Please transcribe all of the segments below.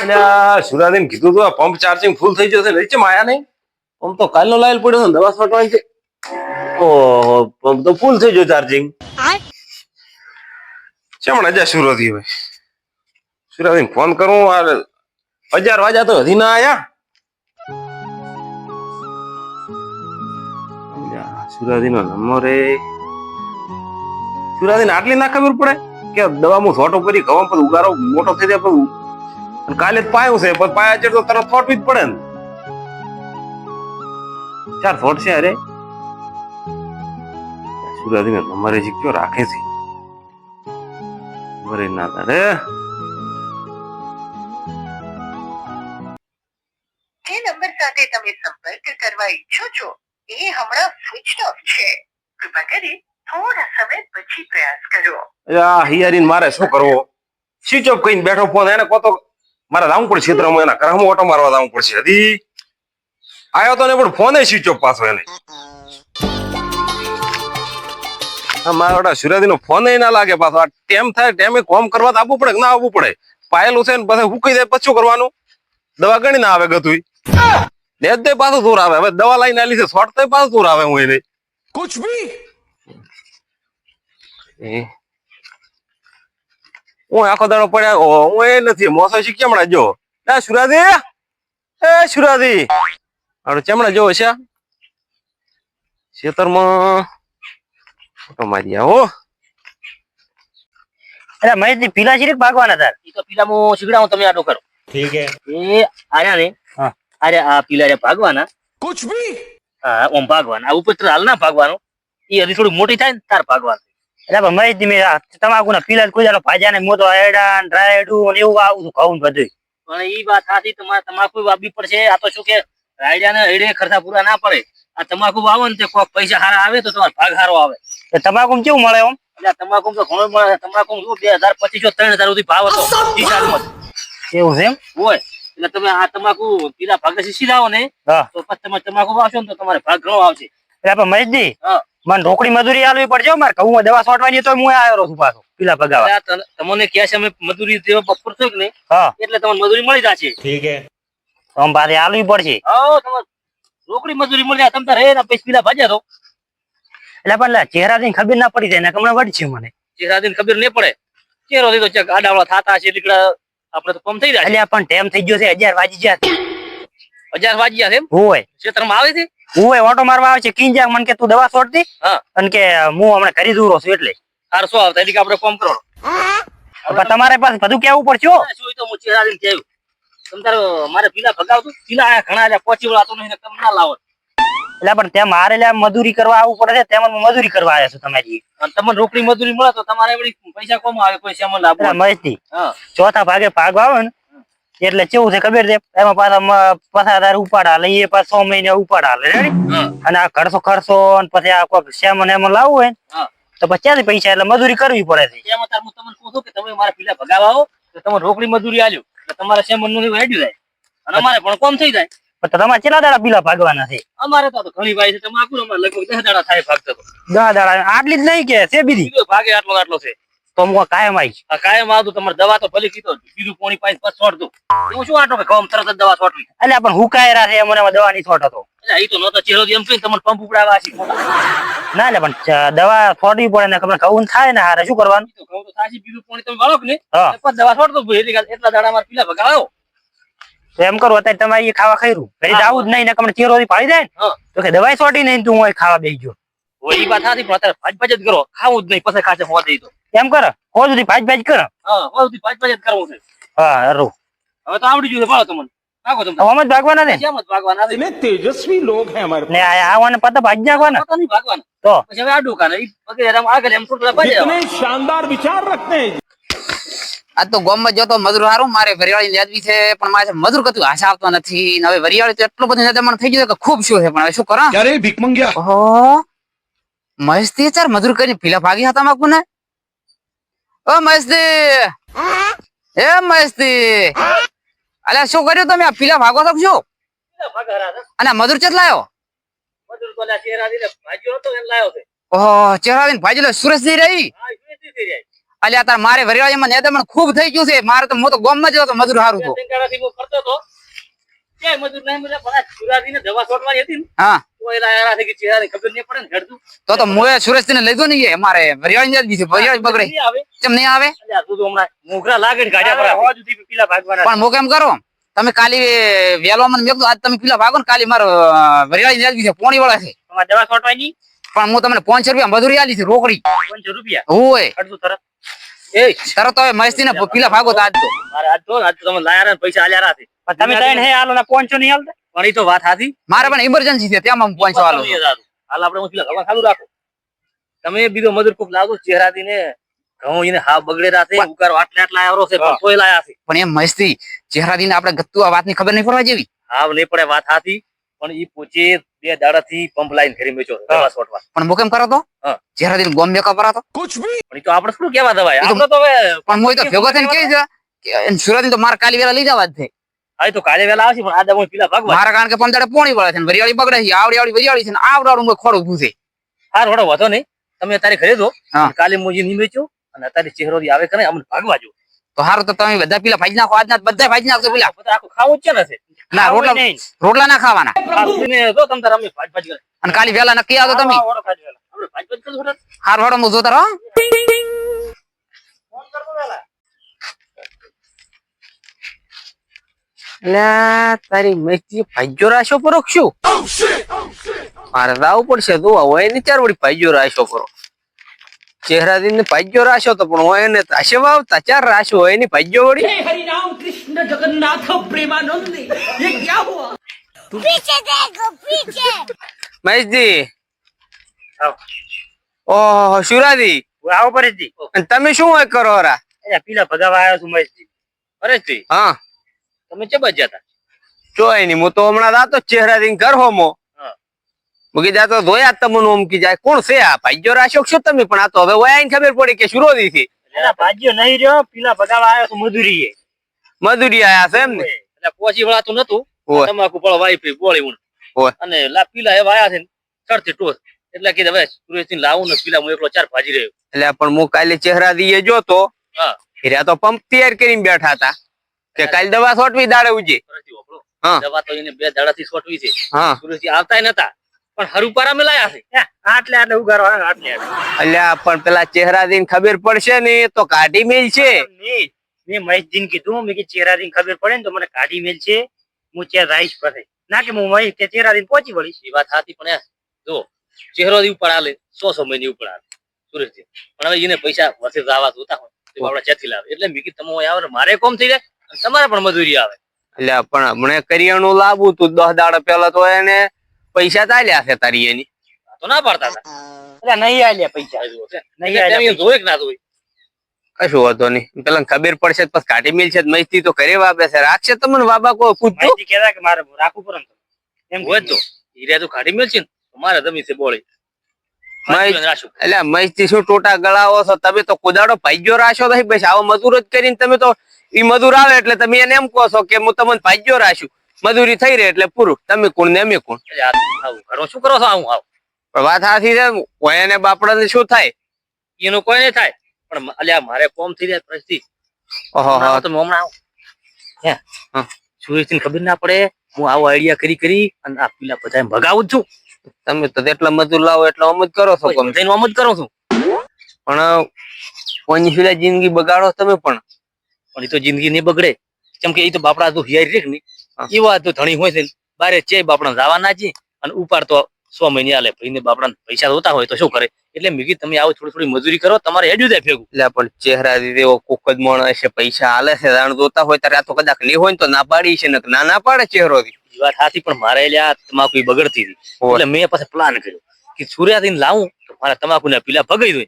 એટલે આ સુરાદીને કીધું તો પંપ ચાર્જિંગ ફૂલ થઈ જશે નીચે માયા નહીં? પંપ તો કાલનો લાયેલ પડ્યો ને દવા છાંટવાની છે. ઓહો પંપ તો ફૂલ થઈ ગયો ચાર્જિંગ ચમણા અજા સુરતી ભાઈ સુરતીને ફોન કરું આ હજાર વાગ્યા તો હજી ના આયા. સુરાદીનો નંબર એ. સુરાદીને આટલી ના ખબર પડે? કે દવા હું છોટો કરી ઘઉં પર ઉગારો મોટો થઈ જાય પછી અને કાલે જ પાયું છે પણ પાયા ચડતો તારો તરત ફોટવી જ પડે ને. ચાર ફોટ છે અરે. સુરાદીને તમારે જે કયો રાખે છે? નંબર ના તારે જે નંબર સાથે તમે સંપર્ક કરવા ઈચ્છો છો એ હમણાં સ્વિચ ઓફ છે. કૃપા કરી થોડા સમય પછી પ્રયાસ કરો. આ હિયારીન મારે શું કરવો? સ્વિચ ઓફ કહીને બેઠો ફોન એને કહો તો મારા જવું પડશે ખેતરમાં એના કરામાં ઓટો મારવા જવું પડશે. હજી આવ્યો તો ને પણ ફોને સ્વિચ ઓફ પાછો એને. મારા ઓટા સુરાજી નો ફોન ના લાગે પાછો. આ ટેમ થાય ટેમે કોમ કરવા તો આપવું પડે ના આવવું પડે? પાયેલું છે ને પછી હુકાઈ જાય પછી કરવાનું? દવા ગણી ના આવે ગતું ને જ પાછું દૂર આવે. હવે દવા લઈને આલી છે શોર્ટ તો પાછું દૂર આવે હું એને. કુછ ભી હું આખો દાડો પડ્યા હું એ નથી મોસો શી કેમણા જો? ના સુરાદી એ સુરાદી અરે ચેમણા જોવો છે? ખેતરમાં મારી આવો. અરે મહેશ પીલા ભાગવાના તાર? એ પીલા હું શીખડાવું તમે આટલું કરો. એ આર્યા ને? અરે આ પીલા ભાગવાના. કુછ ભાગવાના. ઉપર હાલ ના ભાગવાનું. એ હજી થોડું મોટી થાય ને તાર ભાગવાનું. એટલે પણ મહેશજી મેં આ તમાકુના પીલા કુજાનો ભાજા ને મોતો એડા ડ્રાયડું ને એવું આવું ખાવું બધું પણ ઈ વાત સાચી તમારે તમાકુ વાવવી પડશે. આ તો શું કે રાયડા ને એડે ખર્ચા પૂરા ના પડે. આ તમાકુ વાવો ને તે કોક પૈસા સારા આવે તો તમારો ભાગ સારો આવે. તો તમાકુ કેવું મળે એમ? એટલે તમાકુ તો ઘણો મળે. તમાકુ શું બે હજાર પચીસો ત્રણ હજાર સુધી ભાવ હતો ઈ સાલમાં એવું છે એમ? હોય. એટલે તમે આ તમાકુ પીલા ભાગ શીશી લાવો ને તો પછી તમે તમાકુ વાવશો ને તો તમારે ભાગ ઘણો આવશે. એટલે આપણે મહેશજી હા. મને રોકડી મજૂરી આલવી પડજો મારે કહું દવા છોટવાની તો હું આવ્યો છું પાછો પીલા પગાવા તમને ક્યાં છે અમે મજૂરી દેવા બપોર થયું ને હા. એટલે તમને મજૂરી મળી જશે. ઠીક છે તમે પાછી આલવી પડશે. હા તમારે રોકડી મજૂરી મળી જાય તમે તો રે ના પૈસા પીલા ભાજ્યા તો. એટલે પણ ચહેરા થી ખબર ના પડી જાય ને હમણાં વડ છે મને. ચહેરા થી ખબર નહીં પડે. ચહેરો થી તો ચેક થતા છે દીકરા આપણે તો કમ થઈ જાય. એટલે પણ ટાઈમ થઈ ગયો છે હજાર વાજી ગયા છે. હજાર વાગ્યા છે એમ? હોય. ક્ષેત્રમાં આવે છે? હું ઓટો મારવા આવે છે. કિંજા મને કે તું દવા છોડતી હા. અને કે હું હમણાં ઘરે દૂરો છું એટલે. તાર શું આવતા? એટલે આપણે કોમ કરો તમારે પાસે બધું કેવું પડશે શું તો હું ચહેરા દિન કહેવું તમે તારે મારે પીલા ભગાવતું પીલા આયા ઘણા એટલે પહોંચી વળાતો નહીં ને તમે ના લાવો. એટલે પણ ત્યાં મારે લે મજૂરી કરવા આવવું પડે છે તેમાં મજૂરી કરવા આવ્યા છું તમારી અને તમને રોકડી મજૂરી મળે તો તમારે પૈસા કોમ આવે? કોઈ સેમન લાભ મળતી ચોથા ભાગે ભાગ આવે ને એટલે કેવું છે ખબર છે? એમાં પાછા પાછા તારે ઉપાડા લે એ પાછા છ મહિને ઉપાડા લે અને આ ખર્ચો ખર્ચો અને પછી આ કોઈ સેમન એમાં લાવવું હોય તો પછી ક્યાંથી પૈસા? એટલે મજૂરી કરવી પડે છે. એમાં તાર હું તમને કહું છું કે તમે મારા પીલા ભગાવા આવો તો તમે રોકડી મજૂરી આલ્યો. તો તમારે સેમનનું હેડ્યું જાય. અને અમારે પણ કોમ થઈ જાય. પણ તમારે કેટલા દાડા પીલા ભાગવાના છે? અમારે તો ઘણી ભાઈ છે. તમે આખું અમારે લગભગ દસ દાડા થાય ભાગતો દસ દાડા. આટલી જ નહીં કે છે બીજી? ભાગે આટલો આટલો છે. તો હું કાયમ આવીશ. કાયમ આવતું તમારે દવા તો ભલે કીધો બીજું પોણી પાઈ બસ છોડતું એવું શું આટો કે તરત જ દવા છોડવી? એટલે પણ હુકાયરા છે મને દવા નહીં છોડતો. એટલે એ તો નતો ચહેરો એમ કહીને તમને પંપ ઉપડાવવા છે ના એટલે પણ દવા છોડવી પડે ને તમને ઘઉં થાય ને હારે શું કરવાનું? ઈ તો કહું તો સાચી બીજું પોણી તમે વાળો કે હા. પછી દવા છોડતો એટલે દાડા મારે પીલા ભગાવ્યો તો એમ કરો અત્યારે તમારે એ ખાવા ખાયું હા. જવું જ નહીં ને તમને ચેરો પાડી જાય ને. તો કે દવાઈ છોટી નહીં તું હોય ખાવા બેસી ગયો. ઈ વાત નથી પણ અત્યારે ભાજ ભાજ જ કરો. ખાવું જ નહીં પછી ખાશે હોવા દઈ તો. એમ કર હો સુધી પાંચ પાંચ કર હા હો સુધી પાંચ પાંચ જ કરવું છે હા હારું હવે તો આવડી ગયું છે ભાવ તમને હમત ભાગવાના ને હમત ભાગવાના ને તેજસ્વી લોક હે અમારે ને આવાને પતા ભાગી નાખવાના પતા નહીં ભાગવાના તો પછી હવે આ દુકાન પગે રામ આગળ એમ છોકરા પડે ઇતને શાનદાર વિચાર રખતે હે આ તો ગામમાં જતો મજૂર હારું મારે વરિયાળી લેજવી છે પણ મારે મજૂર કતું આશા આવતો નથી હવે વરિયાળી તો એટલું બધું મને થઈ ગયું કે ખૂબ શું છે પણ હવે શું કરા અરે ભીખ મંગ્યા મસ્તી ચાર મજૂર કરીને પીલા ભાગી હતા માકુ ને ઓ મસ્તી. એ મસ્તી. અલ્યા શું કર્યું તમે? પીલા ભાગો છો શું? અને મધુર ચેત લાયો ઓહો ચહેરા ભાજી લો સુરેશ જઈ રહી? અલ્યા તાર મારે વરિયાળીમાં નેદામણ ખૂબ થઈ ગયું છે. મારે તો હું તો ગોમમાં જ જતો મધુર હારું તો ત્રણ દાડાથી હું કરતો હતો ક્યાંય મજૂર નહીં મળે પણ આ દવા છોડવાની હતી ને. હા. તો એલા યાર કે ચહેરાની ખબર નહીં પડે ને હેડતું. તો તો મોએ સુરેશજી ને લીધો નહીં અમારે વરિયાળી જ દીધી વરિયાળી બગડે. કેમ નહીં આવે? તું તો હમણાં મોઘરા લાગે ને ગાડિયા પર હોવા સુધી પેલા ભાગવાના પણ હું કેમ કરો તમે કાલી વેલો મને મેં આજ તમે પેલા ભાગો ને કાલી મારો વરિયાળી દીધી પોણી વાળા છે તમારે દવા છોટવાની પણ હું તમને પાંચસો રૂપિયા મજૂરી આલી છે રોકડી. પાંચસો રૂપિયા? હોય. તરત. એ તરત હવે મસ્તી ને પીલા ભાગો તો આજ તો. મારે આજ તો વાતની ખબર નહીં પડવા જેવી? હા નહીં પડે વાત હતી પણ એ પોચે બે દાડાથી પંપ લાઈન ઘરે મેચો દવા છોટવા પણ મુકેમ કરો તો? ચહેરાથી ગોમ બેકા પરાતો? તો આપણે શું કેવા દવા પણ મોય છે? સુરત તો મારે કાલી વેલા લઈ જવા જ છે. આ તો કાલે વેલા આવશે પણ આ દવા પેલા ભગવાન મારા કારણ કે પંદડે પોણી વળે છે ને વરિયાળી બગડે છે આવડી આવડી વરિયાળી છે ને આવડાવડું ખોડું છે. હાર વડો વધો નહીં. તમે અત્યારે ઘરે હા. કાલે મોજી નહીં વેચો અને અત્યારે ચહેરો આવે કરે અમને ભાગવા જો. તો સારું તો તમે બધા પેલા ભાજી નાખો આજના બધા ભાજી નાખજો પેલા. બધા આખું ખાવું જ છે ના રોટલા રોટલા ના ખાવાના. જો અને કાલી વેલા નક્કી આવતો તમે. ને? હાર હું જોતા રહો. એટલે તારી મેથી ભાઈજો રાશો પરો શું? મારે તો પડશે તું આવો એને ચાર વળી ભાઈજો રાશો પરો ચહેરા દિન ભાઈજો રાશો તો પણ હોય ને તાશે વાવતા ચાર રાશો હોય એની ભાઈજો વળી. હરિરામ કૃષ્ણ જગન્નાથ પ્રેમાનંદી. એ ક્યાં હુઆ? પીછે દેખો પીછે. મહેશજી. ઓહો શુરાજી આવો પરેશજી. અને તમે શું હોય કરો રા પેલા ભગાવા આવ્યો છું મહેશજી. પરેશજી. હા. તમે ચબા જતા જોયની હું તો હમણાં રાતો ચહેરા દિન ઘર હોમો. હા. મૂકી જાતો ધોયા જ તમને ઓમ કી જાય. કોણ છે આ? ભાઈજો રાશો કે શું તમે પણ? આ તો હવે વયા ખબર પડી કે શુરોદી થી અલ્યા ભાજીઓ નહીં રહ્યો પેલા ભગાવા આવ્યો છું મજૂરી મજૂરી આયા છે એમ ને? એટલે પોચી વળાતું નતું. ઓય. તમાકુ પણ વાઈ પી બોળી ઊંડ ઓય. અને લા પીલા એવા આયા છે ને ચડતી ટોસ એટલે કીધું હવે સુરેશથી લાવું ને પીલા હું એકલો ચાર ભાજી રહ્યો. એટલે પણ હું કાલે ચહેરા દીએ જોતો હા. હીરા તો પંપ તૈયાર કરીને બેઠા હતા. કે કાલ દવા છોટવી દાડે ઉજે. દવા તો એને બે દાડાથી સોટવી છે. હા. સુરેશજી આવતા નતા પણ હરુપારા મેલાયા છે. આટલે આટલે ઉગારો આટલે. અલ્યા પણ પેલા ચહેરા દિન ખબર પડશે ને તો કાઢી મેલ છે. મેં મહેશ મહેશજીને કીધું મેં ચહેરા ચેરાદીને ખબર પડે ને તો મને કાઢી મેલ છે. હું ત્યાં રાઈશ પર ના કે હું મહેશ ત્યાં ચેરાદીને પહોંચી વળીશ. એ વાત હતી પણ એ જો ચહેરો દી ઉપર આલે સો સો મહિને ઉપર આલે સુરેશજી પણ હવે એને પૈસા વર્ષે જવા જોતા હોય તો આપણે ચેથી લાવે. એટલે મેં કીધું તમે આવે મારે કોમ થઈ જાય. તમારે પણ મજૂરી આવે. એટલે પણ હમણે કરિયાણું લાવું તું દસ દાડા પેલા તો એને પૈસા ચાલ્યા છે તારી એની. તો ના પાડતા હતા. નહીં આલ્યા પૈસા. નહીં કે ના કશું વાંધો નહીં. પેલા ખબર પડશે પછી કાઢી મેલ છે તો મસ્તી તો કરે વાપે છે. રાખશે તમને બાબા કોઈ પૂછતું મહેશજી કે મારે રાખવું પડે. એમ હોય તો. હીરા તો કાઢી ને મારે જમીન છે બોળી. એટલે મસ્તી શું ટોટા ગળાવો છો? તમે તો કુદાડો ભાઈજો રાશો નહીં બસ આવો મજૂર જ કરીને તમે તો ઈ મજૂર આવે એટલે તમે એને એમ કહો છો કે હું તમને ભાગ્યો રાખ્યું મજૂરી થઈ રહે એટલે પૂરું. તમે કોણ ને અમે કોણ? ઘરમાં શું કરો છો? આવું આવું. પણ વાત સાચી છે કોઈ એને બાપડા શું થાય? એનું કોઈ નહીં થાય. પણ અલ્યા મારે કોમ થઈ જાય પરિસ્થિતિ. ઓહો તમે હમણાં આવો. હે? ખબર ના પડે. હું આવો આઈડિયા કરી કરી અને આ પેલા બધા ભગાવું છું. તમે તો એટલા મજૂર લાવો એટલા અમ કરો છો બધાયનું આમ જ છું. પણ કોઈની સિવાય જિંદગી બગાડો તમે પણ. પણ એ તો જિંદગી નહીં બગડે. કેમ કે એ તો બાપડા તું હિયારી રેખ કે એવા તો ધણી હોય છે. બારે ચે બાપડા જવાના છે અને ઉપાડ તો સો મહિને આલે ભાઈને બાપડા પૈસા હોતા હોય તો શું કરે? એટલે મીગી તમે આવો થોડી થોડી મજૂરી કરો તમારે હેડ્યું જાય ભેગું. એટલે પણ ચહેરા દીધે એવો કોક જ માણસ છે પૈસા આલે છે રાણ જોતા હોય ત્યારે આ તો કદાચ નહીં હોય ને તો ના પાડી છે ને ના ના પાડે ચહેરો એ વાત સાચી પણ મારે લ્યા તમાકુ બગડતી હતી. એટલે મેં પાસે પ્લાન કર્યો કે સૂર્યાથી લાવું મારે તમાકુ ને પીલા ભગાઈ દો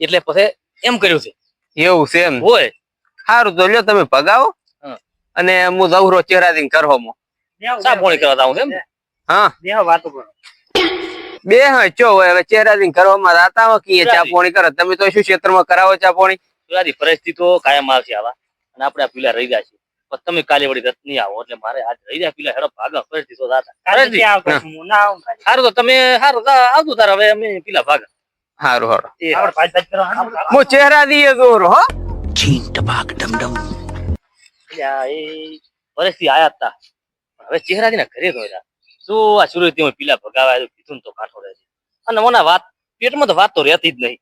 એટલે પછી એમ કર્યું છે. એવું છે એમ? હોય. સારું તો લ્યો તમે ભગાવો. અને હું જવરો ચહેરા થી પોણી કરવા જાઉં એમ? હા. બેહો, વાતો કરો. બે હા ચો હોય હવે ચહેરા થી કરવામાં રાતા હો કે ચા પોણી કરો? તમે તો શું ક્ષેત્રમાં કરાવો ચા પોણી? સૂર્યાથી પરિસ્થિતિ તો કાયમ આવશે આવા. અને આપણે આ પીલા રહી ગયા છે પણ તમે કાલે વળી રત નહીં આવો એટલે મારે આજ રહી ગયા પીલા હેરો ભાગા. પરિસ્થિતિ તો. સારું તો તમે સારું આવતું તાર હવે અમે પીલા ભાગા. સારું હારું. હું ચહેરા દઈએ દોર હો. અલ્યા, એ વર્ષથી આયા હતા હવે ચહેરા ના ઘરે ગયેલા. શું આ સુરત પીલા ભગાવા કીધું ને તો કાંઠો રહે છે. અને મને વાત પેટમાં તો વાત તો રહેતી જ નહીં.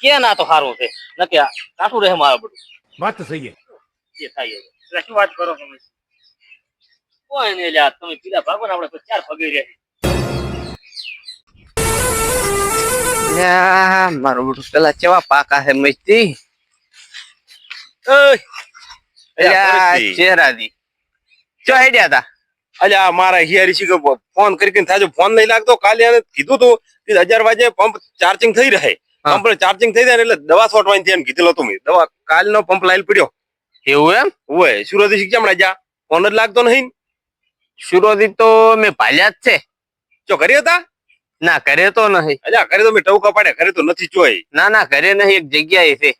કે ના તો સારું છે? ન કે કાંઠું રહે મારું બધું. વાત તો સહી એ થાય. એટલે શું વાત કરો તમે? કોઈ નહીં લ્યા તમે પીલા ભાગો ને આપણે ચાર પગે રહે મારું બધું પેલા કેવા પાકા છે મસ્તી ચો હેડ્યા અલ્યા મારા હિયારી શીખે ફોન કરી કરીને થાજો ફોન નહીં લાગતો કાલે એને કીધું તું કે હજાર વાગે પંપ ચાર્જિંગ થઈ રહે. પંપ ચાર્જિંગ થઈ જાય એટલે દવા છોટવાની એમ કીધેલો તું મેં. દવા કાલનો પંપ લાઈલ પડ્યો. એવું એમ? હોય સુરતી શીખ હમણાં જા? ફોન જ લાગતો નહીં સુરોથી તો મેં ભાલ્યા જ છે. જો કર્યો હતા? ના ઘરે તો નહીં. અલ્યા ઘરે તો મેં ટવકા પાડ્યા ઘરે તો નથી જોઈ ના ના કરે નહીં એક જગ્યાએ છે.